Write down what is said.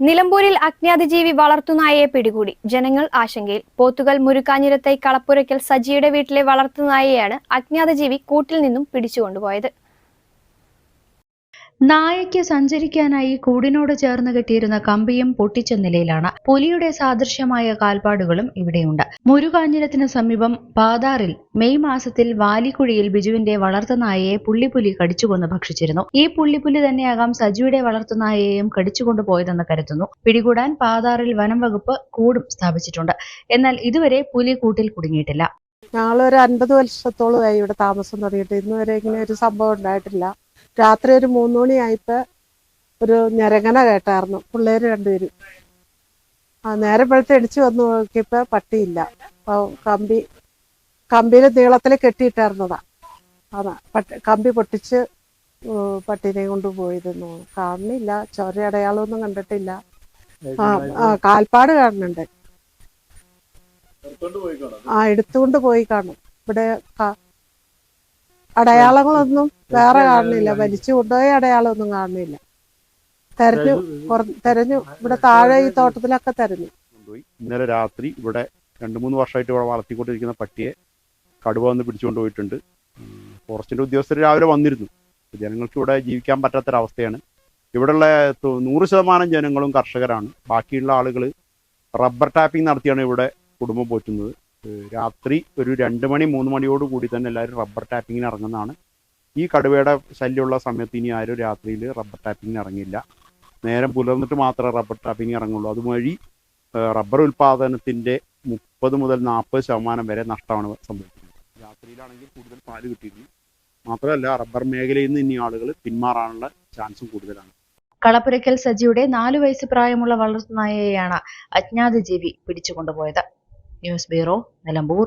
നിലമ്പൂരിൽ അജ്ഞാതജീവി വളർത്തുനായയെ പിടികൂടി. ജനങ്ങൾ ആശങ്കയിൽ. പോത്തുകൾ മുരുക്കാഞ്ഞിരത്തൈ കളപ്പുരയ്ക്കൽ സജിയുടെ വീട്ടിലെ വളർത്തുനായയെയാണ് അജ്ഞാതജീവി കൂട്ടിൽ നിന്നും പിടിച്ചുകൊണ്ടുപോയത്. നായയ്ക്ക് സഞ്ചരിക്കാനായി കൂടിനോട് ചേർന്ന് കെട്ടിയിരുന്ന കമ്പിയും പൊട്ടിച്ച നിലയിലാണ്. പുലിയുടെ സാദൃശ്യമായ കാൽപ്പാടുകളും ഇവിടെയുണ്ട്. മുരുകാഞ്ഞിരത്തിന് സമീപം പാതാറിൽ മെയ് മാസത്തിൽ വാലിക്കുഴിയിൽ ബിജുവിന്റെ വളർത്തുനായയെ പുള്ളിപ്പുലി കടിച്ചുകൊന്ന് ഭക്ഷിച്ചിരുന്നു. ഈ പുള്ളിപ്പുലി തന്നെയാകാം സജുവിടെ വളർത്തുനായയെയും കടിച്ചുകൊണ്ടുപോയതെന്ന് കരുതുന്നു. പിടികൂടാൻ പാതാറിൽ വനം വകുപ്പ് കൂടും സ്ഥാപിച്ചിട്ടുണ്ട്. എന്നാൽ ഇതുവരെ പുലി കൂട്ടിൽ കുടുങ്ങിയിട്ടില്ല. ഞങ്ങളൊരു അൻപത് വർഷത്തോളമായി ഇവിടെ താമസം തുടങ്ങിയിട്ട്. ഇന്നുവരെ ഇങ്ങനെ ഒരു സംഭവം ഉണ്ടായിട്ടില്ല. രാത്രി ഒരു മൂന്ന് മണിയായപ്പോ ഒരു ഞരങ്ങന കേട്ടായിരുന്നു പിള്ളേര് രണ്ടുപേരും. ആ നേരെ പഴുത്ത് എടിച്ചു വന്ന് നോക്കിയപ്പോ പട്ടിയില്ല. അപ്പൊ കമ്പി കമ്പിയിൽ നീളത്തിൽ കെട്ടിയിട്ടായിരുന്നതാ അതാ പട്ടി കമ്പി പൊട്ടിച്ച് പട്ടിനെ പട്ടീനെ പോയിരുന്നു. കാണുന്നില്ല. ചോര അടയാളമൊന്നും കണ്ടിട്ടില്ല. ആ ആ കാൽപ്പാട് കാണുന്നുണ്ട്. ആ എടുത്തുകൊണ്ട് പോയി കാണും. ഇവിടെ അടയാളങ്ങളൊന്നും വേറെ കാണുന്നില്ല വലിച്ചു കൊണ്ടുപോയ അടയാളമൊന്നും കാണുന്നില്ല തെരഞ്ഞു തെരഞ്ഞു ഇവിടെ താഴെ ഈ തോട്ടത്തിലൊക്കെ തെരഞ്ഞു. ഇന്നലെ രാത്രി ഇവിടെ രണ്ട് മൂന്ന് വർഷമായിട്ട് ഇവിടെ വളർത്തിക്കൊണ്ടിരിക്കുന്ന പട്ടിയെ കടുവ വന്ന് പിടിച്ചുകൊണ്ട് പോയിട്ടുണ്ട്. ഫോറസ്റ്റിന്റെ ഉദ്യോഗസ്ഥർ രാവിലെ വന്നിരുന്നു. ജനങ്ങൾക്ക് ഇവിടെ ജീവിക്കാൻ പറ്റാത്തൊരവസ്ഥയാണ്. ഇവിടെയുള്ള നൂറ് ശതമാനം ജനങ്ങളും കർഷകരാണ്. ബാക്കിയുള്ള ആളുകൾ റബ്ബർ ടാപ്പിംഗ് നടത്തിയാണ് ഇവിടെ കുടുംബം പോറ്റുന്നത്. രാത്രി ഒരു രണ്ട് മണി മൂന്ന് മണിയോട് കൂടി തന്നെ എല്ലാവരും റബ്ബർ ടാപ്പിങ്ങിന് ഇറങ്ങുന്നതാണ്. ഈ കടുവയുടെ ശല്യമുള്ള സമയത്ത് ഇനി ആരും രാത്രിയിൽ റബ്ബർ ടാപ്പിങ്ങിന് ഇറങ്ങില്ല നേരം പുലർന്നിട്ട് മാത്രമേ റബ്ബർ ടാപ്പിംഗ് ഇറങ്ങുള്ളൂ. അതുവഴി റബ്ബർ ഉൽപാദനത്തിന്റെ മുപ്പത് മുതൽ നാൽപ്പത് ശതമാനം വരെ നഷ്ടമാണ് സംഭവിക്കുന്നത്. രാത്രിയിലാണെങ്കിൽ കൂടുതൽ പാൽ കിട്ടിയിരുന്നു. മാത്രമല്ല റബ്ബർ മേഖലയിൽ നിന്ന് ഇനി ആളുകൾ പിന്മാറാനുള്ള ചാൻസും കൂടുതലാണ്. കളപ്പുരയ്ക്കൽ സജിയുടെ നാലു വയസ്സ് പ്രായമുള്ള വളർത്തുനായയെയാണ് അജ്ഞാത ജീവി പിടിച്ചുകൊണ്ടുപോയത്. News bureau Nilambur.